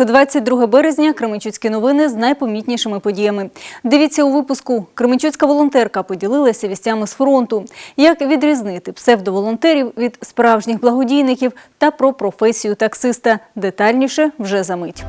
Вівторок, 22 березня, Кременчуцькі новини з найпомітнішими подіями. Дивіться у випуску. Кременчуцька волонтерка поділилася вістями з фронту. Як відрізнити псевдоволонтерів від справжніх благодійників та про професію таксиста. Детальніше вже за мить.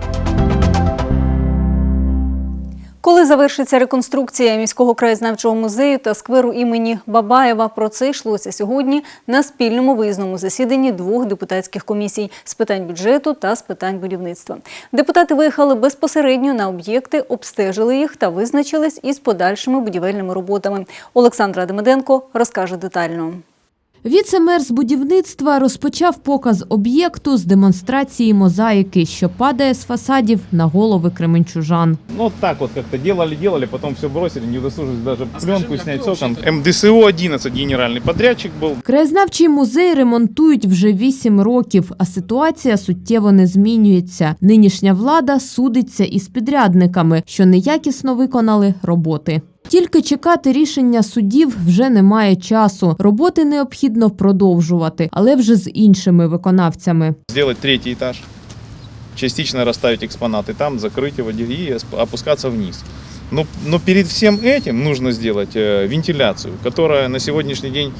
Коли завершиться реконструкція міського краєзнавчого музею та скверу імені Бабаєва, про це йшлося сьогодні на спільному виїзному засіданні двох депутатських комісій з питань бюджету та з питань будівництва. Депутати виїхали безпосередньо на об'єкти, обстежили їх та визначились із подальшими будівельними роботами. Олександра Демиденко розкаже детально. Віце-мер з будівництва розпочав показ об'єкту з демонстрації мозаїки, що падає з фасадів на голови кременчужан. Ну, так вот как-то делали, делали, потом все бросили, не удосужились даже пленку снять с окон. МДСО-11 генеральный подрядчик был. Краєзнавчий музей ремонтують вже вісім років, а ситуація суттєво не змінюється. Нинішня влада судиться із підрядниками, що неякісно виконали роботи. Тільки чекати рішення судів вже немає часу. Роботи необхідно продовжувати, але вже з іншими виконавцями. Сделать третий этаж, частично расставить экспонаты там, закрыть его и осп- опускаться вниз. Но, но перед всем этим нужно сделать э, вентиляцию, которая на сегодняшний день э,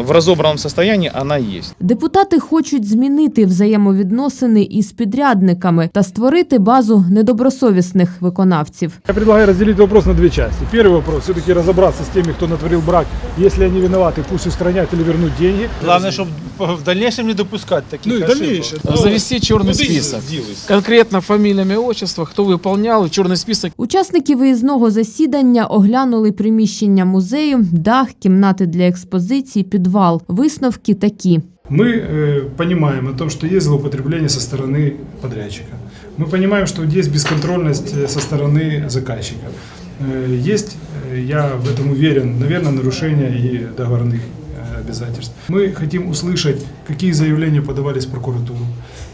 в разобранном состоянии она есть. Депутати хочуть змінити взаємовідносини із підрядниками та створити базу недобросовісних виконавців. Я предлагаю разделить вопрос на две части. Первый вопрос – все-таки разобраться с теми, кто натворил брак. Если они виноваты, пусть устранят или вернут деньги. Главное, чтобы в дальнейшем не допускать таких Ну и ошибок. дальнейшее. завести черный список. Конкретно фамилия, имя, отчество, кто выполнял, и черный список. Учасники виїзного засідання оглянули приміщення музею, дах, кімнати для експозицій, підвал. Висновки такі. Мы э, понимаем о том, что есть злоупотребление со стороны подрядчика. Мы понимаем, что есть бесконтрольность э, со стороны заказчика. Э, Есть, я в этом уверен, наверное, нарушения и договорных обязательств. Мы хотим услышать, какие заявления подавались в прокуратуру,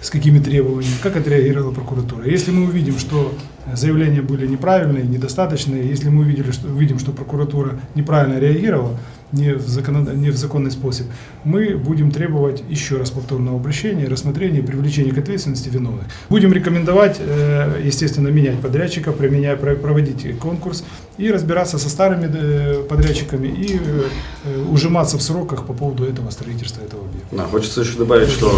с какими требованиями, как отреагировала прокуратура. Если мы увидим, что заявления были неправильные, недостаточные, если мы увидели, что, увидим, что прокуратура неправильно реагировала, не в, законод... не в законный способ, мы будем требовать еще раз повторного обращения, рассмотрения и привлечения к ответственности виновных. Будем рекомендовать, э, естественно, менять подрядчика, применяя, про- проводить конкурс и разбираться со старыми э, подрядчиками и э, ужиматься в сроках по поводу этого строительства этого объекта. Да, хочется еще добавить, что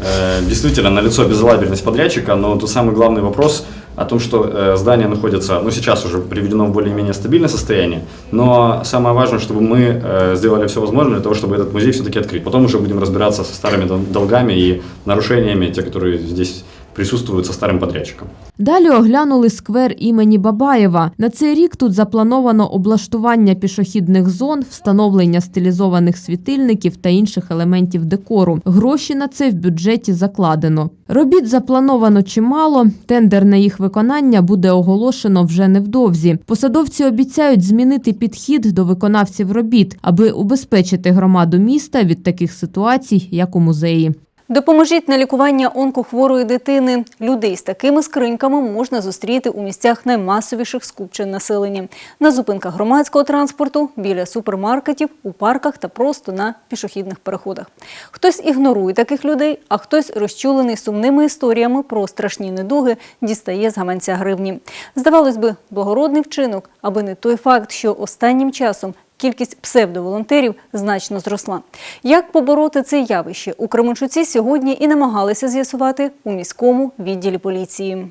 э, действительно налицо безалаберность подрядчика, но тут самый главный вопрос о том, что э, здание находится, ну сейчас уже приведено в более-менее стабильное состояние, но самое важное, чтобы мы э, сделали все возможное для того, чтобы этот музей все-таки открыть. Потом уже будем разбираться со старыми дол- долгами и нарушениями, те, которые здесь присутствуют со старым подрядчиком. Далі оглянули сквер імені Бабаєва. На цей рік тут заплановано облаштування пішохідних зон, встановлення стилізованих світильників та інших елементів декору. Гроші на це в бюджеті закладено. Робіт заплановано чимало. Тендер на їх виконання буде оголошено вже невдовзі. Посадовці обіцяють змінити підхід до виконавців робіт, аби убезпечити громаду міста від таких ситуацій, як у музеї. Допоможіть на лікування онкохворої дитини. Людей з такими скриньками можна зустріти у місцях наймасовіших скупчень населення. На зупинках громадського транспорту, біля супермаркетів, у парках та просто на пішохідних переходах. Хтось ігнорує таких людей, а хтось, розчулений сумними історіями про страшні недуги, дістає з гаманця гривні. Здавалось би, благородний вчинок, аби не той факт, що останнім часом Кількість псевдоволонтерів значно зросла. Як побороти це явище у Кременчуці сьогодні і намагалися з'ясувати у міському відділі поліції.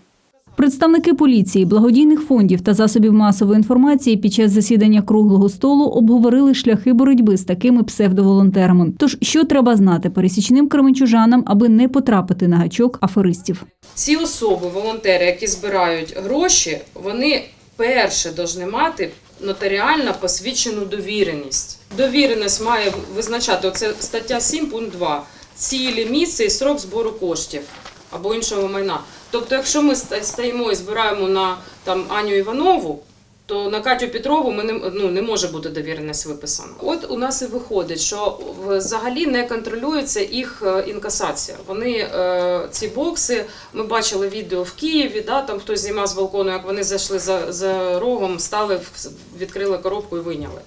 Представники поліції, благодійних фондів та засобів масової інформації під час засідання круглого столу обговорили шляхи боротьби з такими псевдоволонтерами. Тож, що треба знати пересічним кременчужанам, аби не потрапити на гачок аферистів? ці особи, волонтери, які збирають гроші, вони перше повинні мати нотаріально посвідчену довіреність. Довіреність має визначати оце стаття 7 пункт 2 цілі, місце і срок збору коштів або іншого майна. Тобто, якщо ми стаємо і збираємо на там Аню Іванову, то на Катю Петрову ми не, ну, не може бути довіреність виписана. От у нас і виходить, що взагалі не контролюється їх е, інкасація. Вони е, ці бокси, ми бачили відео в Києві, да, там хтось знімав з балкону, як вони зайшли за, за рогом, стали, відкрили коробку і вийняли.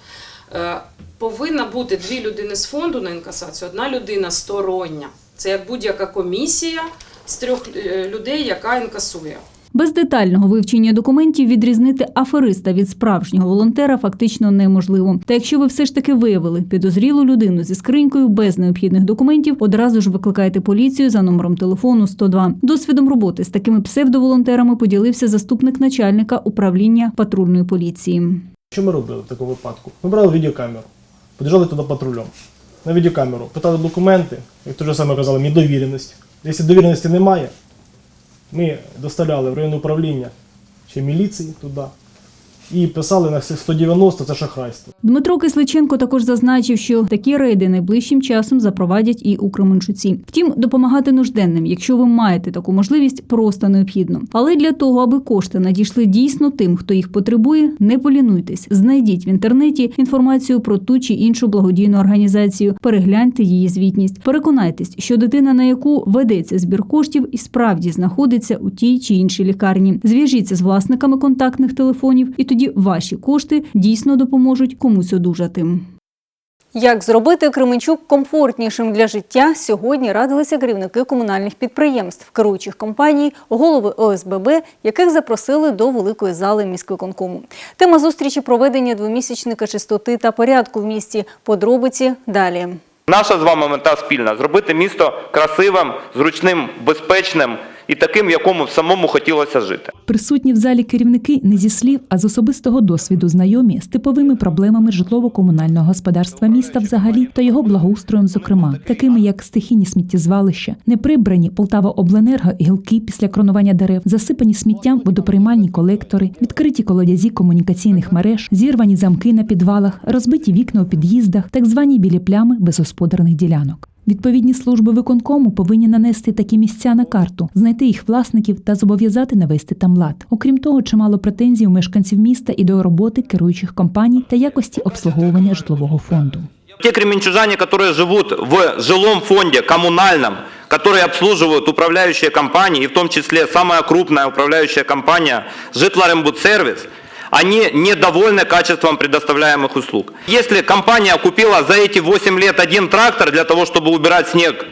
Е, повинна бути дві людини з фонду на інкасацію, одна людина стороння. Це як будь-яка комісія з трьох людей, яка інкасує. Без детального вивчення документів відрізнити афериста від справжнього волонтера фактично неможливо. Та якщо ви все ж таки виявили підозрілу людину зі скринькою без необхідних документів, одразу ж викликайте поліцію за номером телефону 102. Досвідом роботи з такими псевдоволонтерами поділився заступник начальника управління патрульної поліції. Що ми робили в такому випадку? Ми брали відеокамеру, під'їжджали туди патрулем. На відеокамеру питали документи, як то саме казали, мені довіреність. Якщо довіреності немає, ми доставляли в районне управління ще міліції туди і писали на всіх 190 це шахрайство. Дмитро Кисличенко також зазначив, що такі рейди найближчим часом запровадять і у Кременчуці. Втім, допомагати нужденним, якщо ви маєте таку можливість, просто необхідно. Але для того, аби кошти надійшли дійсно тим, хто їх потребує, не полінуйтесь. Знайдіть в інтернеті інформацію про ту чи іншу благодійну організацію, перегляньте її звітність. Переконайтесь, що дитина, на яку ведеться збір коштів, і справді знаходиться у тій чи іншій лікарні. Зв'яжіться з власниками контактних телефонів, і тоді ваші кошти дійсно допоможуть комусь одужати. Як зробити Кременчук комфортнішим для життя, сьогодні радилися керівники комунальних підприємств, керуючих компаній, голови ОСББ, яких запросили до великої зали міськвиконкому. Тема зустрічі проведення двомісячника чистоти та порядку в місті. Подробиці далі. Наша з вами мета спільна зробити місто красивим, зручним, безпечним і таким, якому б самому хотілося жити. Присутні в залі керівники не зі слів, а з особистого досвіду знайомі з типовими проблемами житлово-комунального господарства міста взагалі та його благоустроєм, зокрема, такими як стихійні сміттєзвалища, неприбрані Полтава-Обленерго гілки після кронування дерев, засипані сміттям водоприймальні колектори, відкриті колодязі комунікаційних мереж, зірвані замки на підвалах, розбиті вікна у під'їздах, так звані білі плями безгосподарних ділянок. Відповідні служби виконкому повинні нанести такі місця на карту, знайти їх власників та зобов'язати навести там лад. Окрім того, чимало претензій у мешканців міста і до роботи керуючих компаній та якості обслуговування житлового фонду. Те кременчужане, которые живут в жилом фонде коммунальном, которые обслуживают управляющие компании, и в том числе самая крупная управляющая компания «Житлорембудсервис», они недовольны качеством предоставляемых услуг. Если компания купила за эти 8 лет один трактор для того, чтобы убирать снег,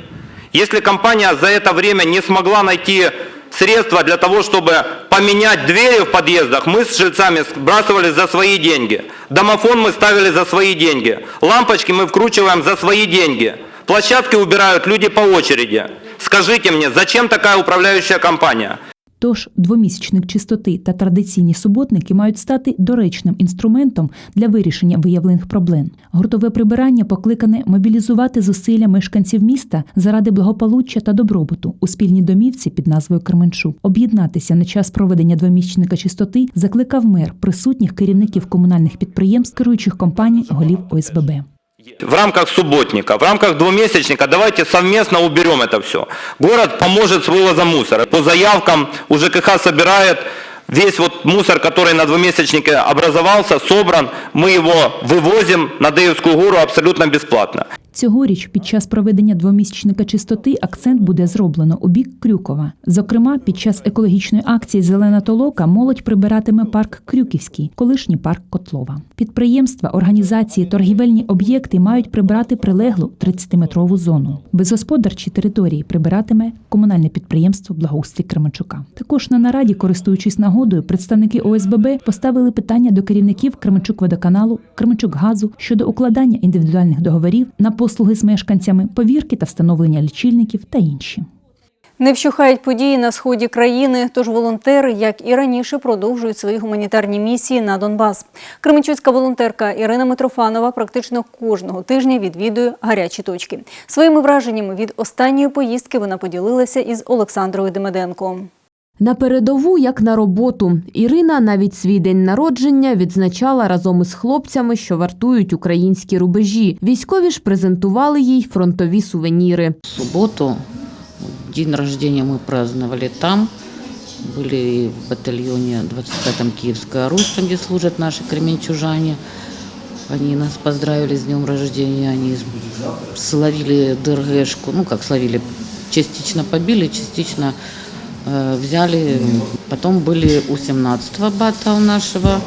если компания за это время не смогла найти средства для того, чтобы поменять двери в подъездах, мы с жильцами сбрасывали за свои деньги. Домофон мы ставили за свои деньги. Лампочки мы вкручиваем за свои деньги. Площадки убирают люди по очереди. Скажите мне, зачем такая управляющая компания? Тож двомісячник чистоти та традиційні суботники мають стати доречним інструментом для вирішення виявлених проблем. Гуртове прибирання покликане мобілізувати зусилля мешканців міста заради благополуччя та добробуту у спільній домівці під назвою Кременчук. Об'єднатися на час проведення двомісячника чистоти закликав мер присутніх керівників комунальних підприємств, керуючих компаній, голів ОСББ. В рамках субботника, в рамках двумесячника давайте совместно уберем это все. Город поможет с вывозом мусора. По заявкам у ЖКХ собирает весь вот мусор, который на двумесячнике образовался, собран. Мы его вывозим на Деевскую гору абсолютно бесплатно. Цьогоріч під час проведення двомісячника чистоти акцент буде зроблено у бік Крюкова. Зокрема, під час екологічної акції Зелена толока молодь прибиратиме парк Крюківський, колишній парк Котлова. Підприємства, організації, торгівельні об'єкти мають прибрати прилеглу 30-метрову зону. Безгосподарчі території прибиратиме комунальне підприємство Благоустрій Кременчука. Також на нараді, користуючись нагодою, представники ОСББ поставили питання до керівників Кременчук-водоканалу, Кременчук-газу щодо укладання індивідуальних договорів на послуги з мешканцями, повірки та встановлення лічильників та інші. Не вщухають події на сході країни, тож волонтери, як і раніше, продовжують свої гуманітарні місії на Донбас. Кременчуцька волонтерка Ірина Митрофанова практично кожного тижня відвідує гарячі точки. Своїми враженнями від останньої поїздки вона поділилася із Олександрою Демеденко. На передову, як на роботу, Ірина навіть свій день народження відзначала разом із хлопцями, що вартують українські рубежі. Військові ж презентували їй фронтові сувеніри. В субботу день рождения мы праздновали там. Были в батальоне 25-м Киевская Русь, там, где служат наши кременчужане. Они нас поздравили с днем рождения, они словили ДРГшку, ну как словили, частично побили, частично э, взяли. Потом были у 17-го бата у нашего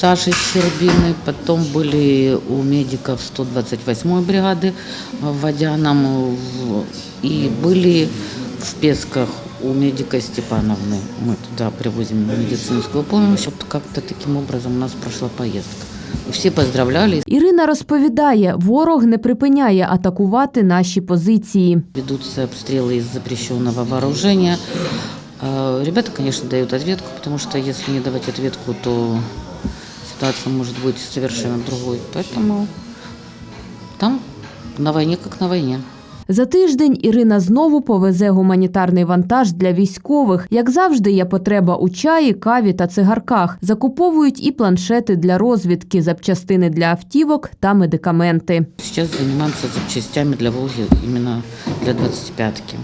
Саши Щербины, потом были у медиков 128-й бригады в Водяном, в- и были в Песках у медика Степановны. Мы туда привозим медицинскую помощь. Вот как-то таким образом у нас прошла поездка. И все поздравляли. Ірина розповідає, ворог не припиняє атакувати наші позиції. Ведутся обстрелы из запрещенного вооружения. А, Ребята, конечно, дают ответку, потому что если не давать ответку, то ситуация может быть совершенно другой. Поэтому там на войне как на войне. За тиждень Ірина знову повезе гуманітарний вантаж для військових. Як завжди, є потреба у чаї, каві та цигарках. Закуповують і планшети для розвідки, запчастини для автівок та медикаменти. Сейчас занимаемся запчастями для Волги, именно для 25-ки.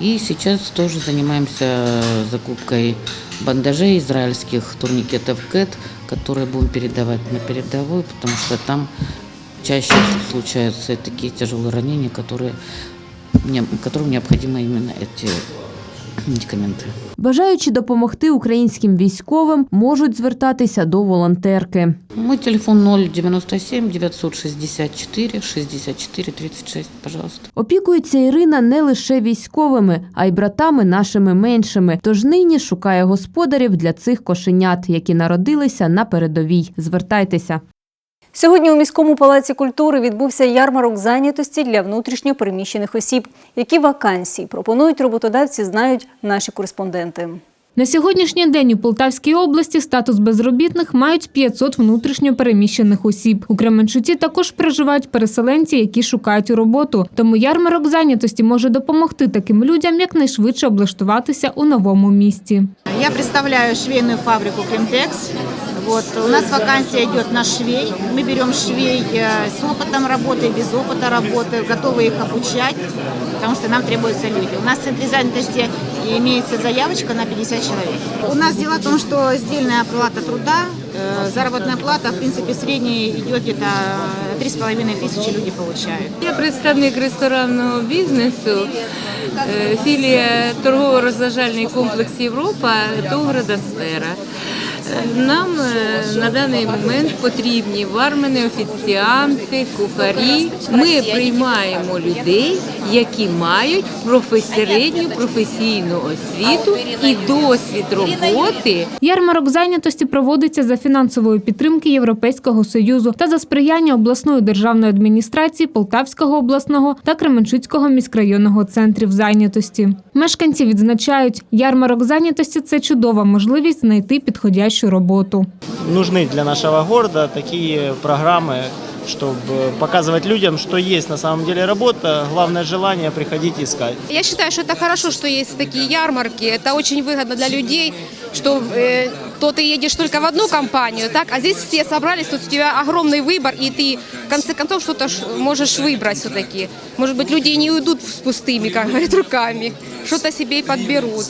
И сейчас тоже занимаемся закупкой бандажей израильских, турникетов КЭТ, которые будем передавать на передовую, потому что там чаще случаются такие тяжелые ранения, которые, не- которым необходимы именно эти медикаменты. Бажаючи допомогти українським військовим, можуть звертатися до волонтерки. Мой телефон 097 964 64 36, пожалуйста. Опікується Ірина не лише військовими, а й братами нашими меншими. Тож нині шукає господарів для цих кошенят, які народилися на передовій. Звертайтеся. Сьогодні у міському палаці культури відбувся ярмарок зайнятості для внутрішньо переміщених осіб. Які вакансії пропонують роботодавці, знають наші кореспонденти. На сьогоднішній день у Полтавській області статус безробітних мають 500 внутрішньо переміщених осіб. У Кременчуці також проживають переселенці, які шукають роботу. Тому ярмарок зайнятості може допомогти таким людям якнайшвидше облаштуватися у новому місті. Я представляю швейную фабрику Кремтекс. Вот, у нас вакансия идет на швей. Мы берем швей э, с опытом работы, без опыта работы, готовы их обучать, потому что нам требуются люди. У нас в центре занятости имеется заявочка на 50 человек. У нас дело в том, что сдельная оплата труда, э, заработная плата, в принципе, средняя идет где-то 3,5 тысячи люди получают. Я представник ресторанного бізнесу, е, філія торгово-розважальний комплекс Європа Довгорода Сфера. Нам е, на даний момент потрібні бармени, офіціанти, кухарі. Ми приймаємо людей, які мають професі- середню професійну освіту і досвід роботи Ярмарок зайнятості проводиться за фінансової підтримки Європейського союзу та за сприяння обласної державної адміністрації Полтавського обласного та Кременчуцького міськрайонного центрів зайнятості. Мешканці відзначають, ярмарок зайнятості це чудова можливість знайти підходящу роботу. Нужны для нашего города такие программы, чтобы показывать людям, что есть на самом деле работа, главное желание приходить искать. Я считаю, что это хорошо, что есть такие ярмарки. Это очень выгодно для людей, что э, то ты едешь только в одну компанию, так, а здесь все собрались, тут у тебя огромный выбор, и ты в конце концов что-то можешь выбрать все-таки. Может быть, люди и не уйдут с пустыми, как говорят, руками, что-то себе и подберут.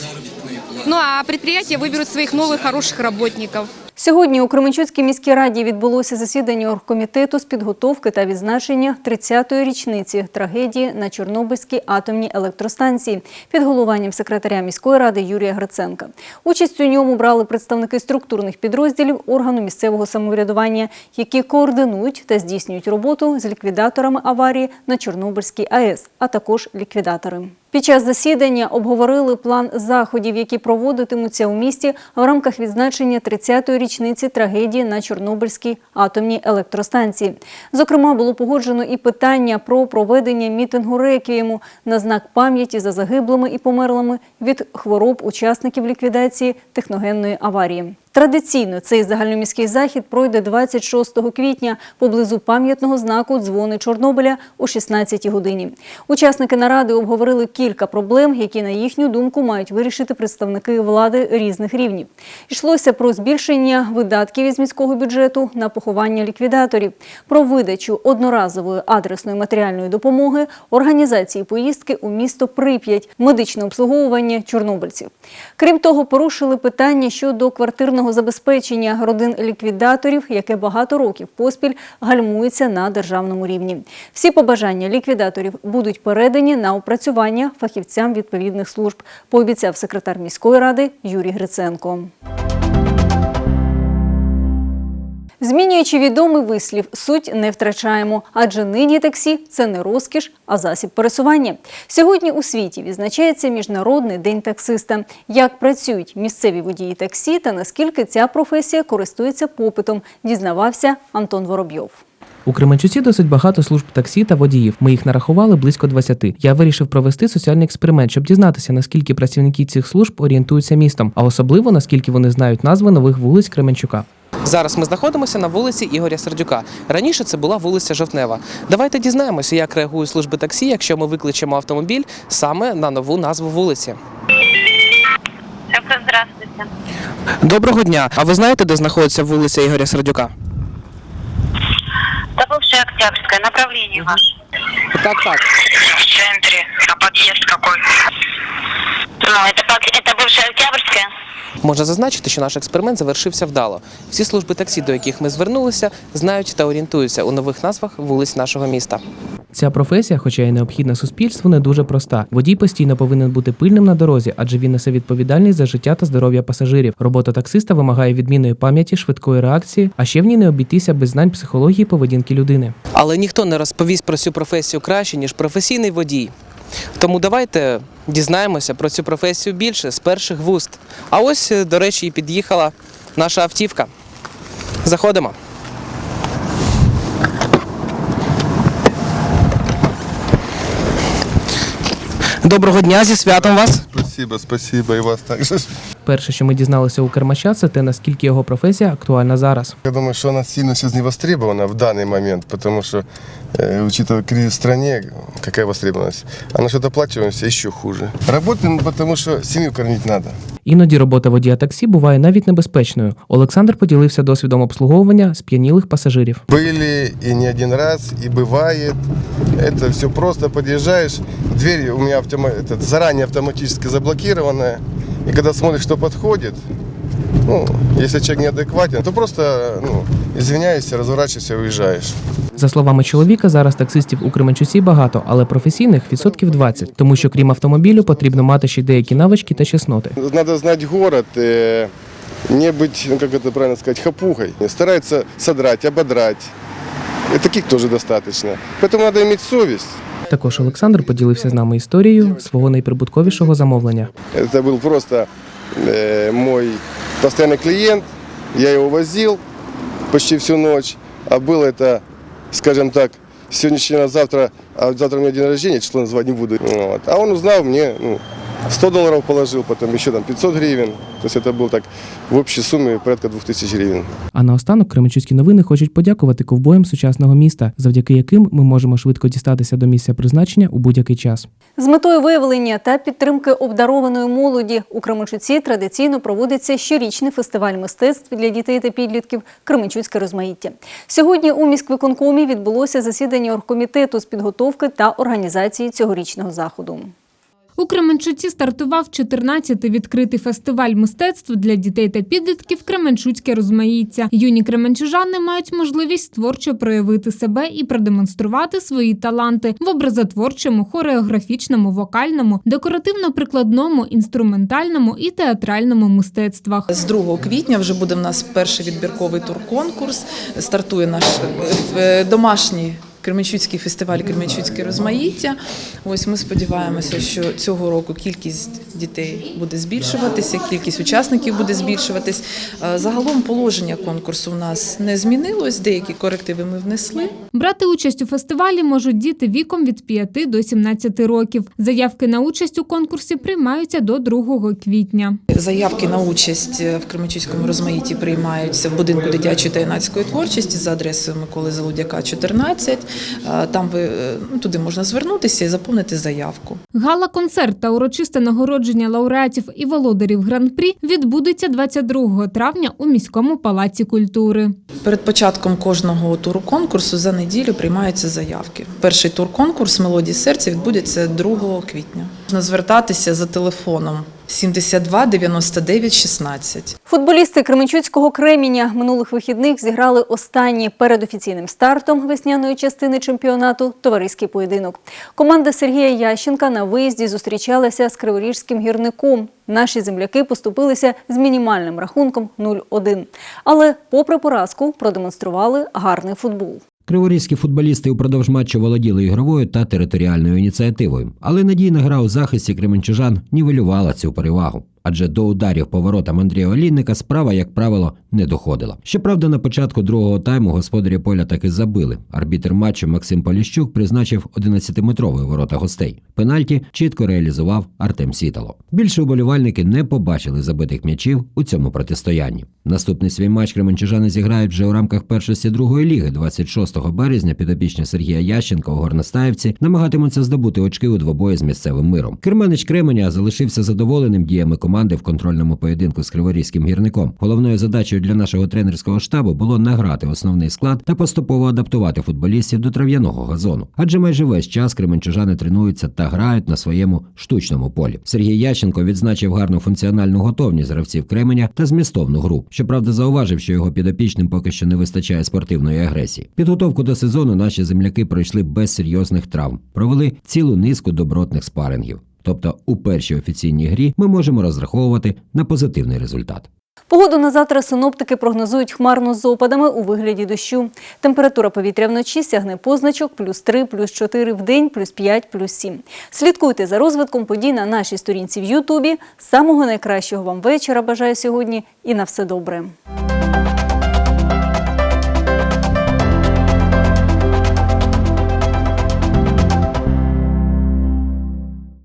Ну а предприятия выберут своих новых хороших работников. Сьогодні у Кременчуцькій міській раді відбулося засідання оргкомітету з підготовки та відзначення 30-ї річниці трагедії на Чорнобильській атомній електростанції під головуванням секретаря міської ради Юрія Гриценка. Участь у ньому брали представники структурних підрозділів органу місцевого самоврядування, які координують та здійснюють роботу з ліквідаторами аварії на Чорнобильській АЕС, а також ліквідатори. Під час засідання обговорили план заходів, які проводитимуться у місті в рамках відзначення 30-ї річниці трагедії на Чорнобильській атомній електростанції. Зокрема, було погоджено і питання про проведення мітингу реквієму на знак пам'яті за загиблими і померлими від хвороб учасників ліквідації техногенної аварії. Традиційно цей загальноміський захід пройде 26 квітня поблизу пам'ятного знаку Дзвони Чорнобиля о 16 годині. Учасники наради обговорили кілька проблем, які, на їхню думку, мають вирішити представники влади різних рівнів. Йшлося про збільшення видатків із міського бюджету на поховання ліквідаторів, про видачу одноразової адресної матеріальної допомоги, організації поїздки у місто Прип'ять, медичне обслуговування чорнобильців. Крім того, порушили питання щодо квартирного забезпечення родин ліквідаторів, яке багато років поспіль гальмується на державному рівні. Всі побажання ліквідаторів будуть передані на опрацювання фахівцям відповідних служб, пообіцяв секретар міської ради Юрій Гриценко. Змінюючи відомий вислів, суть не втрачаємо, адже нині таксі це не розкіш, а засіб пересування. Сьогодні у світі відзначається Міжнародний день таксиста. Як працюють місцеві водії таксі та наскільки ця професія користується попитом, дізнавався Антон Воробйов. У Кременчуці досить багато служб таксі та водіїв. Ми їх нарахували близько 20. Я вирішив провести соціальний експеримент, щоб дізнатися, наскільки працівники цих служб орієнтуються містом, а особливо наскільки вони знають назви нових вулиць Кременчука. Зараз ми знаходимося на вулиці Ігоря Сердюка. Раніше це була вулиця Жовтнева. Давайте дізнаємося, як реагують служби таксі, якщо ми викличемо автомобіль саме на нову назву вулиці. Здравствуйте. Доброго дня! А ви знаєте, де знаходиться вулиця Ігоря Сердюка? Это бывшая Октябрьская. Направление ваше. Так, так. В центре. А подъезд какой? Ну, это, пок- это бывшая Октябрьская. Можна зазначити, що наш експеримент завершився вдало. Всі служби таксі, до яких ми звернулися, знають та орієнтуються у нових назвах вулиць нашого міста. Ця професія, хоча й необхідна суспільству, не дуже проста. Водій постійно повинен бути пильним на дорозі, адже він несе відповідальність за життя та здоров'я пасажирів. Робота таксиста вимагає відмінної пам'яті, швидкої реакції, а ще в ній не обійтися без знань психології поведінки людини. Але ніхто не розповість про цю професію краще, ніж професійний водій. Тому давайте дізнаємося про цю професію більше з перших вуст. А ось, е, до речі, і під'їхала наша автівка. Заходимо. Доброго дня зі святом вас. Спасибо, спасибо, и вас также. Перше, що ми дізналися у кермача, це те, наскільки його професія актуальна зараз. Я думаю, что она сильно сейчас не востребована в данный момент, потому что, э, учитывая кризис в стране, какая востребованность, а насчет оплачиваемости еще хуже. Работаем, потому что семью кормить надо. Іноді робота водія таксі буває навіть небезпечною. Олександр поділився досвідом обслуговування сп'янілих пасажирів. Были и не один раз, и бывает. Это все просто подъезжаешь, дверь у меня автома- этот, заранее автоматически заблокированная, и когда смотришь, что подходит, ну, если человек неадекватен, то просто, ну, извиняешься, разворачиваешься и уезжаешь. За словами чоловіка, зараз таксистів у Кременчуці багато, але професійних відсотків 20, тому що крім автомобілю потрібно мати ще й деякі навички та чесноти. Надо знать город, э, не быть, ну как это правильно сказать, хапухой. Стараются содрать, ободрать. И таких тоже достаточно. Поэтому надо иметь совесть. Також Олександр поділився з нами історією свого найприбутковішого замовлення. Это был просто э, мой постоянный клиент. Я его возил почти всю ночь. А было это, скажем так, сегодняшнего завтра, а завтра у меня день рождения, число называть не буду. Вот. А он узнал мне, ну, 100 долларов положил, потом еще там 500 гривен. То есть это был так в общей сумме порядка 2000 гривен. А наостанок Кременчуцькі новини хочуть подякувати ковбоям сучасного міста, завдяки яким ми можемо швидко дістатися до місця призначення у будь-який час. З метою виявлення та підтримки обдарованої молоді у Кременчуці традиційно проводиться щорічний фестиваль мистецтв для дітей та підлітків Кременчуцьке розмаїття. Сьогодні у міськвиконкомі відбулося засідання оргкомітету з підготовки та організації цьогорічного заходу. У Кременчуці стартував 14-й відкритий фестиваль мистецтв для дітей та підлітків Кременчуцьке розмаїття. Юні кременчужани мають можливість творчо проявити себе і продемонструвати свої таланти в образотворчому, хореографічному, вокальному, декоративно-прикладному, інструментальному і театральному мистецтвах. З 2 квітня вже буде в нас перший відбірковий тур-конкурс. Стартує наш е, домашній. Кременчуцький фестиваль Кременчуцьке розмаїття. Ось ми сподіваємося, що цього року кількість дітей буде збільшуватися, кількість учасників буде збільшуватись. Е, Загалом положення конкурсу у нас не змінилось, деякі корективи ми внесли. Брати участь у фестивалі можуть діти віком від 5 до 17 років. Заявки на участь у конкурсі приймаються до 2 квітня. Заявки на участь в Кременчуцькому розмаїтті приймаються в будинку дитячої та юнацької творчості за адресою Миколи Залудяка, 14. Е, Там ви е, ну, туди можна звернутися і заповнити заявку. Гала-концерт та урочисте нагородження лауреатів і володарів гран-прі відбудеться 22 травня у міському палаці культури. Перед початком кожного туру конкурсу за неділю приймаються заявки. Перший тур конкурс Мелодії серця відбудеться 2 квітня. Можна звертатися за телефоном 72 99 16. Футболісти Кременчуцького Креміня минулих вихідних зіграли останній перед офіційним стартом весняної частини чемпіонату товариський поєдинок. Команда Сергія Ященка на виїзді зустрічалася з Криворіжським гірником. Наші земляки поступилися з мінімальним рахунком 0-1. Але, попри поразку, продемонстрували гарний футбол. Криворізькі футболісти упродовж матчу володіли ігровою та територіальною ініціативою, але надійна гра у захисті кременчужан нівелювала цю перевагу. Адже до ударів по воротам Андрія Олійника справа, як правило, не доходила. Щоправда, на початку другого тайму господарі поля таки забили. Арбітр матчу Максим Поліщук призначив 11-метровий ворота гостей. Пенальті чітко реалізував Артем Сітало. Більше уболівальники не побачили забитих м'ячів у цьому протистоянні. Наступний свій матч кременчужани зіграють вже у рамках першості другої ліги 26 березня. Підопічні Сергія Ященка у Горностаївці намагатимуться здобути очки у двобої з місцевим миром. Керманич Кременя залишився задоволеним діями команди в контрольному поєдинку з криворізьким гірником. Головною задачею для нашого тренерського штабу було награти основний склад та поступово адаптувати футболістів до трав'яного газону. Адже майже весь час кременчужани тренуються та грають на своєму штучному полі. Сергій Ященко відзначив гарну функціональну готовність гравців Кременя та змістовну гру. Щоправда, зауважив, що його підопічним поки що не вистачає спортивної агресії. Підготовку до сезону наші земляки пройшли без серйозних травм, провели цілу низку добротних спарингів. Тобто, у першій офіційній грі ми можемо розраховувати на позитивний результат. Погоду на завтра синоптики прогнозують хмарно з опадами у вигляді дощу. Температура повітря вночі сягне позначок плюс 3, плюс 4 в день, плюс 5, плюс 7. Слідкуйте за розвитком подій на нашій сторінці в Ютубі. Самого найкращого вам вечора бажаю сьогодні і на все добре.